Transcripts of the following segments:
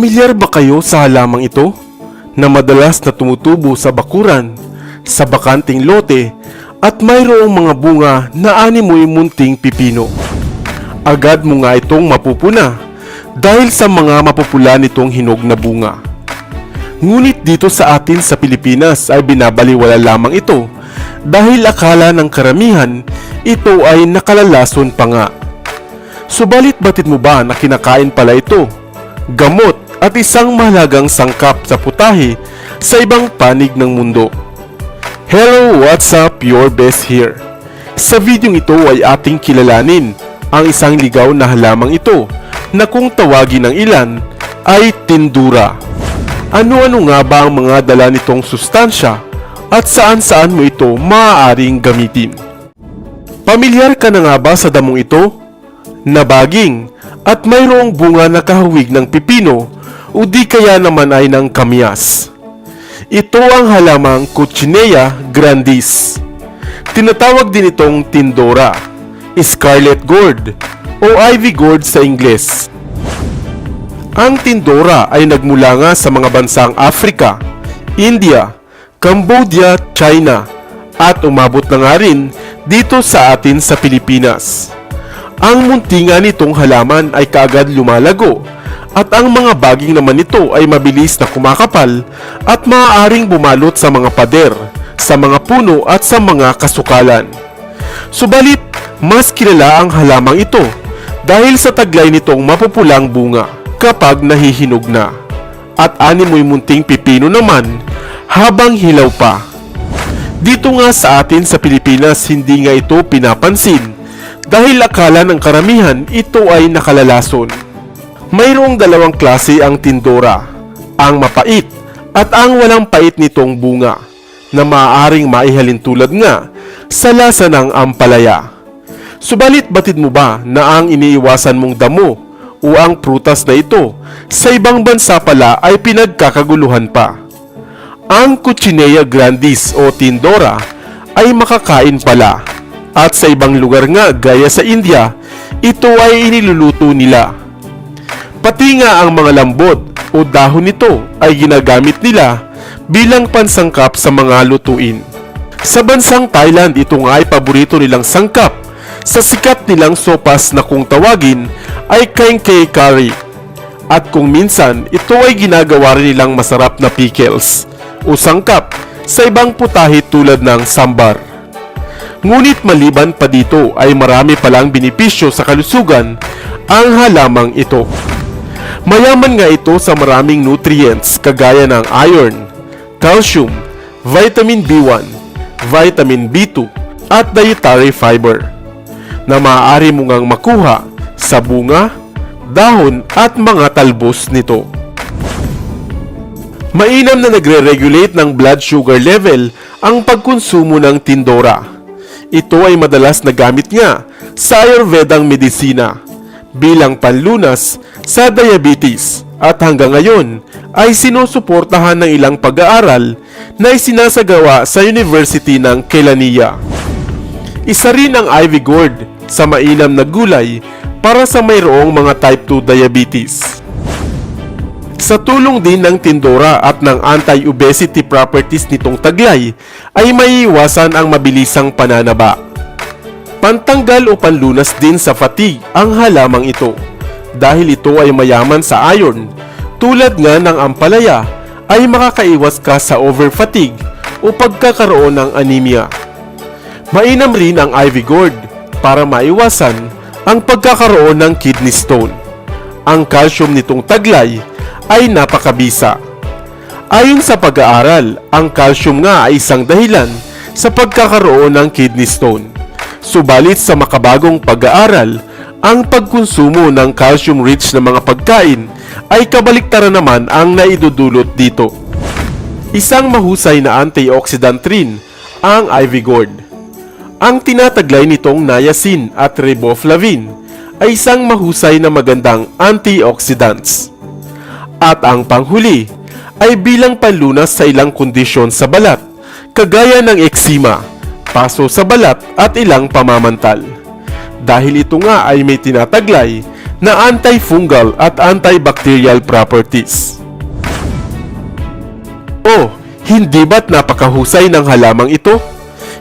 Pamilyar ba kayo sa halamang ito na madalas na tumutubo sa bakuran, sa bakanting lote at mayroong mga bunga na animoy munting pipino? Agad mo nga itong mapupuna dahil sa mga mapupula nitong hinog na bunga. Ngunit dito sa atin sa Pilipinas ay binabaliwala lamang ito dahil akala ng karamihan ito ay nakalalason pa nga. Subalit batid mo ba na kinakain pala ito? Gamot at isang mahalagang sangkap sa putahe sa ibang panig ng mundo. Hello, what's up? Your best here. Sa videong ito ay ating kilalanin ang isang ligaw na halamang ito na kung tawagin ng ilan ay tindura. Ano-ano nga ba ang mga dala nitong sustansya at saan-saan mo ito maaaring gamitin? Pamilyar ka na nga ba sa damong ito? Nabaging at mayroong bunga na kahawig ng pipino o di kaya naman ay ng kamyas. Ito ang halamang Cochinea grandis. Tinatawag din itong tindora, scarlet gourd o ivy gourd sa Ingles. Ang tindora ay nagmula nga sa mga bansang Africa, India, Cambodia, China at umabot na nga rin dito sa atin sa Pilipinas. Ang munti nga nitong halaman ay kaagad lumalago at ang mga baging naman nito ay mabilis na kumakapal at maaaring bumalot sa mga pader, sa mga puno at sa mga kasukalan. Subalit, mas kilala ang halamang ito dahil sa taglay nitong mapupulang bunga kapag nahihinog na at animoy munting pipino naman habang hilaw pa. Dito nga sa atin sa Pilipinas hindi nga ito pinapansin dahil akala ng karamihan ito ay nakalalason. Mayroong dalawang klase ang tindora, ang mapait at ang walang pait nitong bunga na maaaring maihalin tulad nga sa lasa ng ampalaya. Subalit batid mo ba na ang iniiwasan mong damo o ang prutas na ito sa ibang bansa pala ay pinagkakaguluhan pa? Ang Cochinea grandis o tindora ay makakain pala at sa ibang lugar nga gaya sa India, ito ay iniluluto nila. Pati nga ang mga lambot o dahon nito ay ginagamit nila bilang pansangkap sa mga lutuin. Sa bansang Thailand, ito nga ay paborito nilang sangkap sa sikat nilang sopas na kung tawagin ay kaingkay curry. At kung minsan, ito ay ginagawa rin nilang masarap na pickles o sangkap sa ibang putahe tulad ng sambar. Ngunit maliban pa dito ay marami palang benepisyo sa kalusugan ang halamang ito. Mayaman nga ito sa maraming nutrients kagaya ng iron, calcium, vitamin B1, vitamin B2 at dietary fiber na maaari mo ngang makuha sa bunga, dahon at mga talbos nito. Mainam na nagre-regulate ng blood sugar level ang pagkonsumo ng tindora. Ito ay madalas na gamit nga sa Ayurvedang medisina bilang panlunas sa diabetes at hanggang ngayon ay sinusuportahan ng ilang pag-aaral na isinasagawa sa University ng Kelaniya. Isa rin ang ivy gourd sa mainam na gulay para sa mayroong mga type 2 diabetes. Sa tulong din ng tindora at ng anti-obesity properties nitong taglay ay maiiwasan ang mabilisang pananaba. Pantanggal o panlunas din sa fatigue ang halamang ito dahil ito ay mayaman sa iron. Tulad nga ng ampalaya ay makakaiwas ka sa over-fatigue o pagkakaroon ng anemia. Mainam rin ang ivy gourd para maiwasan ang pagkakaroon ng kidney stone. Ang calcium nitong taglay ay napakabisa. Ayon sa pag-aaral, ang calcium nga ay isang dahilan sa pagkakaroon ng kidney stone. Subalit sa makabagong pag-aaral, ang pagkonsumo ng calcium-rich na mga pagkain ay kabaliktaran naman ang naidudulot dito. Isang mahusay na antioxidant rin ang ivy gourd. Ang tinataglay nitong niacin at riboflavin ay isang mahusay na magandang antioxidants. At ang panghuli ay bilang panlunas sa ilang kondisyon sa balat, kagaya ng eksima, paso sa balat at ilang pamamantal. Dahil ito nga ay may tinataglay na antifungal at antibacterial properties. Oh, hindi ba't napakahusay ng halamang ito?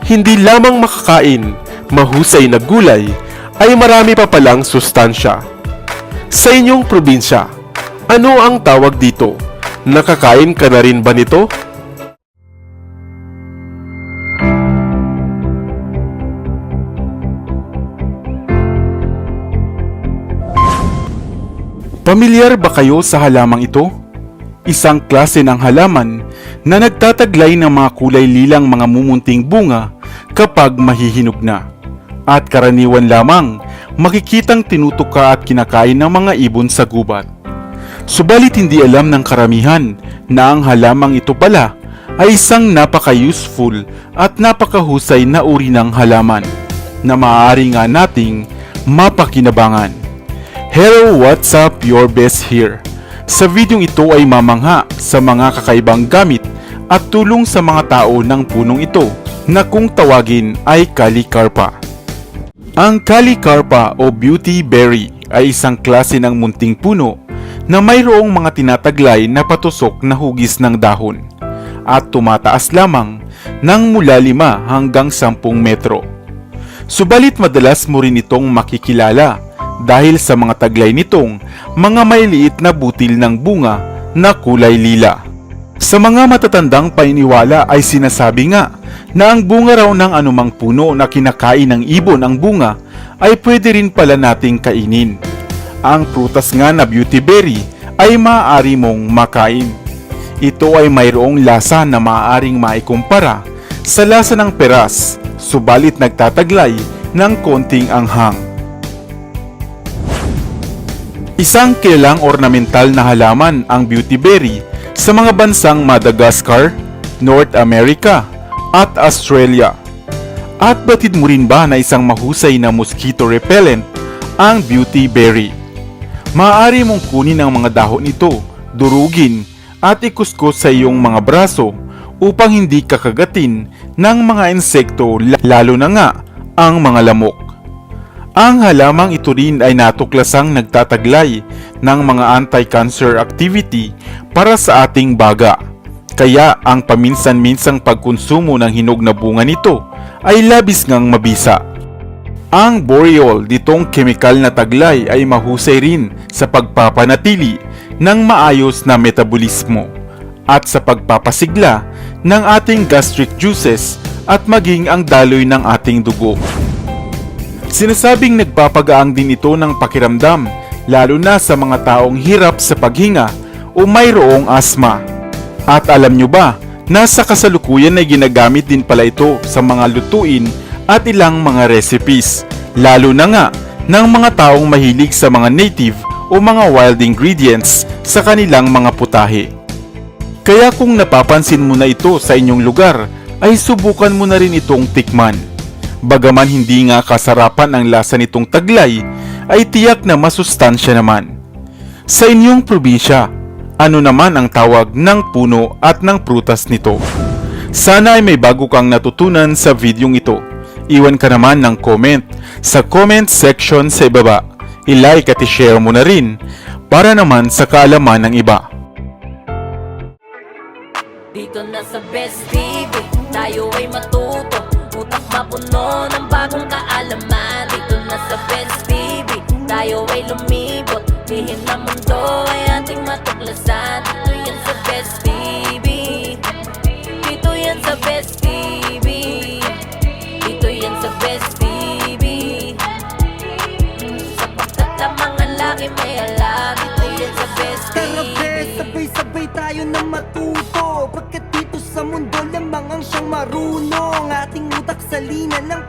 Hindi lamang makakain, mahusay na gulay, ay marami pa palang sustansya. Sa inyong probinsya, ano ang tawag dito? Nakakain ka na rin ba nito? Pamilyar ba kayo sa halamang ito? Isang klase ng halaman na nagtataglay ng mga kulay lilang mga mumunting bunga kapag mahihinog na. At karaniwan lamang makikitang tinutuka at kinakain ng mga ibon sa gubat. Subalit hindi alam ng karamihan na ang halamang ito pala ay isang napaka-useful at napakahusay na uri ng halaman na maaari nga nating mapakinabangan. Hello, what's up? Your best here. Sa videong ito ay mamangha sa mga kakaibang gamit at tulong sa mga tao ng punong ito na kung tawagin ay Kalikarpa. Ang Kalikarpa o Beauty Berry ay isang klase ng munting puno na mayroong mga tinataglay na patusok na hugis ng dahon at tumataas lamang ng mula 5 hanggang 10 metro. Subalit madalas mo rin itong makikilala dahil sa mga taglay nitong mga maliliit na butil ng bunga na kulay lila. Sa mga matatandang painiwala ay sinasabi nga na ang bunga raw ng anumang puno na kinakain ng ibon ang bunga ay pwede rin pala nating kainin. Ang prutas nga na beauty berry ay maaari mong makain. Ito ay mayroong lasa na maaaring maikumpara sa lasa ng peras, subalit nagtataglay ng konting anghang. Isang kilalang ornamental na halaman ang beauty berry sa mga bansang Madagascar, North America at Australia. At batid mo rin ba na isang mahusay na mosquito repellent ang beauty berry? Maaari mong kunin ang mga dahon nito, durugin at ikuskus sa iyong mga braso upang hindi kakagatin ng mga insekto lalo na nga ang mga lamok. Ang halamang ito rin ay natuklasang nagtataglay ng mga anti-cancer activity para sa ating baga. Kaya ang paminsan-minsang pagkonsumo ng hinog na bunga nito ay labis ngang mabisa. Ang boreol ditong kemikal na taglay ay mahusay rin sa pagpapanatili ng maayos na metabolismo at sa pagpapasigla ng ating gastric juices at maging ang daloy ng ating dugo. Sinasabing nagpapagaang din ito ng pakiramdam lalo na sa mga taong hirap sa paghinga o mayroong asma. At alam nyo ba, nasa kasalukuyan ay ginagamit din pala ito sa mga lutuin at ilang mga recipes, lalo na nga ng mga taong mahilig sa mga native o mga wild ingredients sa kanilang mga putahe. Kaya kung napapansin mo na ito sa inyong lugar, ay subukan mo na rin itong tikman. Bagaman hindi nga kasarapan ang lasa nitong taglay, ay tiyak na masustansya naman. Sa inyong probinsya, ano naman ang tawag ng puno at ng prutas nito? Sana ay may bago kang natutunan sa videong ito. Iwan ka naman ng comment sa comment section sa ibaba. I-like at i-share mo na rin para naman sa kaalaman ng iba. Dito na sa Best TV, tayo ay mapuno ng bagong kaalaman. Dito na sa Best TV, tayo ay lumibot. Lihim na mundo ay